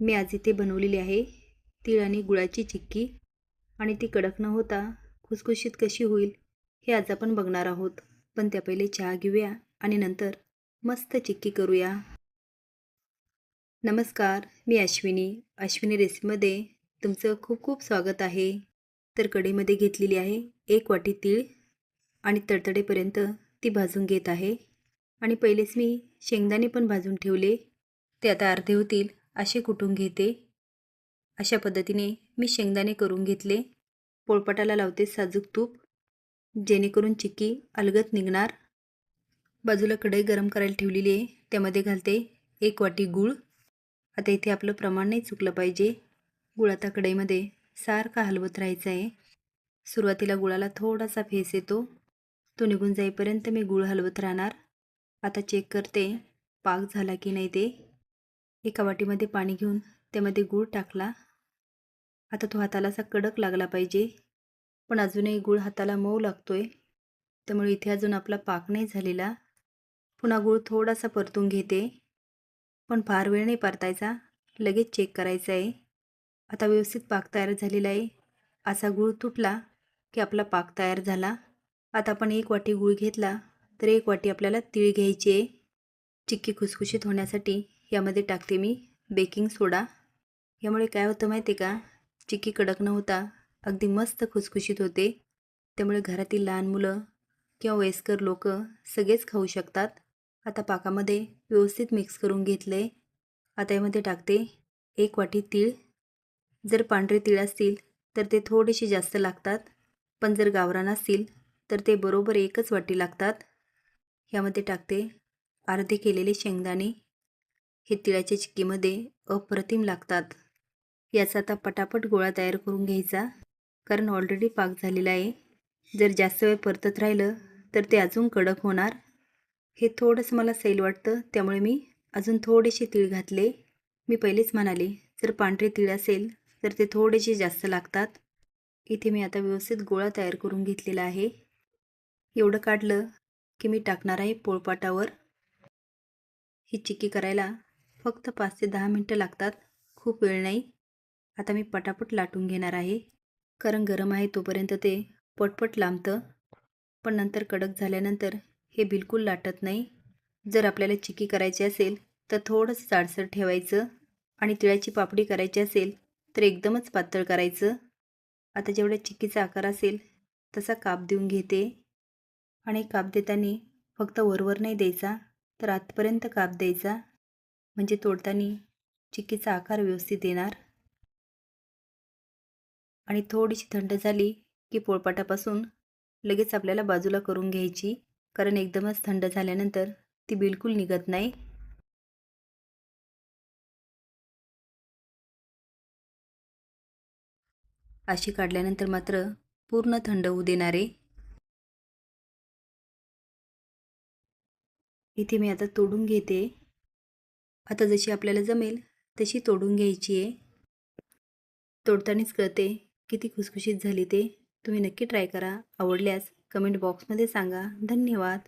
मी आज इथे बनवलेली आहे तीळ आणि गुळाची चिक्की. आणि ती कडक न होता खुसखुशीत कशी होईल हे आज आपण बघणार आहोत. पण त्या पहिले चहा घेऊया आणि नंतर मस्त चिक्की करूया. नमस्कार मी अश्विनी. अश्विनी रेसिपीमध्ये तुमचं खूप खूप स्वागत आहे. तर कढईमध्ये घेतलेली आहे एक वाटी तीळ आणि तडतडेपर्यंत ती भाजून घेत आहे. आणि पहिलेच मी शेंगदाणे पण भाजून ठेवले. ते आता अर्धे होतील. असे कुटून घेते? अशा पद्धतीने मी शेंगदाणे करून घेतले. पोळपाटाला लावते साजूक तूप. जेणेकरून चिक्की अलगत निघणार. बाजूला कढई गरम करायला ठेवलेली आहे. त्यामध्ये घालते एक वाटी गूळ. आता इथे आपलं प्रमाण नाही चुकलं पाहिजे. गुळ आता कढईमध्ये सारखा हलवत राहायचं आहे. सुरुवातीला गुळाला थोडासा फेस येतो. तो निघून जाईपर्यंत मी गूळ हलवत राहणार. आता चेक करते पाक झाला की नाही ते. एका वाटीमध्ये पाणी घेऊन त्यामध्ये गूळ टाकला. आता तो हाताला असा कडक लागला पाहिजे. पण अजूनही गूळ हाताला मऊ लागतो आहे त्यामुळे इथे अजून आपला पाक नाही झालेला. पुन्हा गूळ थोडासा परतून घेते. पण फार वेळ नाही परतायचा. लगेच चेक करायचा आहे आता व्यवस्थित पाक तयार झालेला आहे. असा गूळ तुटला की आपला पाक तयार झाला. आता आपण एक वाटी गूळ घेतला तर एक वाटी आपल्याला तीळ घ्यायची आहे. चिक्की खुसखुशीत होण्यासाठी. यामध्ये टाकते मी बेकिंग सोडा. यामुळे काय होतं माहिती आहे का? चिक्की कडक न होता अगदी मस्त खुसखुशीत होते. त्यामुळे घरातील लहान मुलं किंवा वयस्कर लोक सगळेच खाऊ शकतात. आता पाकामध्ये व्यवस्थित मिक्स करून घेतलं आहे आता यामध्ये टाकते एक वाटी तीळ. जर पांढरे तीळ असतील तर ते थोडेसे जास्त लागतात. पण जर गावरान असतील तर ते बरोबर एकच वाटी लागतात. यामध्ये टाकते अर्धे केलेले शेंगदाणे. हे तिळाच्या चिक्कीमध्ये अप्रतिम लागतात. याचा आता पटापट गोळा तयार करून घ्यायचा. कारण ऑलरेडी पाक झालेला आहे. जर जास्त वेळ परतत राहिलं तर ते अजून कडक होणार. हे थोडंसं मला सैल वाटतं त्यामुळे मी अजून थोडेसे तीळ घातले. मी पहिलेच म्हणाले जर पांढरे तीळ असेल तर ते थोडेसे जास्त लागतात. इथे मी आता व्यवस्थित गोळा तयार करून घेतलेला आहे. एवढं काढलं की मी टाकणार आहे पोळपाटावर. ही चिक्की करायला फक्त पाच ते दहा मिनटं लागतात. खूप वेळ नाही. आता मी पटापट लाटून घेणार आहे. कारण गरम आहे तोपर्यंत ते पटपट लांबतं. पण नंतर कडक झाल्यानंतर हे बिलकुल लाटत नाही. जर आपल्याला चिक्की करायची असेल तर थोडंसं जाडसर ठेवायचं आणि तिळाची पापडी करायची असेल तर एकदमच पातळ करायचं. आता जेवढ्या चिक्कीचा आकार असेल तसा काप देऊन घेते. आणि काप देताना फक्त वरवर नाही द्यायचा तर आतपर्यंत काप द्यायचा. म्हणजे तोडताना चिक्कीचा आकार व्यवस्थित येणार आणि थोडीशी थंड झाली की पोळपाटापासून लगेच आपल्याला बाजूला करून घ्यायची कारण एकदमच थंड झाल्यानंतर ती बिलकुल निघत नाही. अशी काढल्यानंतर मात्र पूर्ण थंड होऊ देणारे. इथे मी आता तोडून घेते. आता जशी आपल्याला जमेल तशी तोडून घ्यायची आहे. तोडतानाच कळते किती खुसखुशीत झाली ते. तुम्ही नक्की ट्राय करा. आवडल्यास कमेंट बॉक्समध्ये सांगा. धन्यवाद.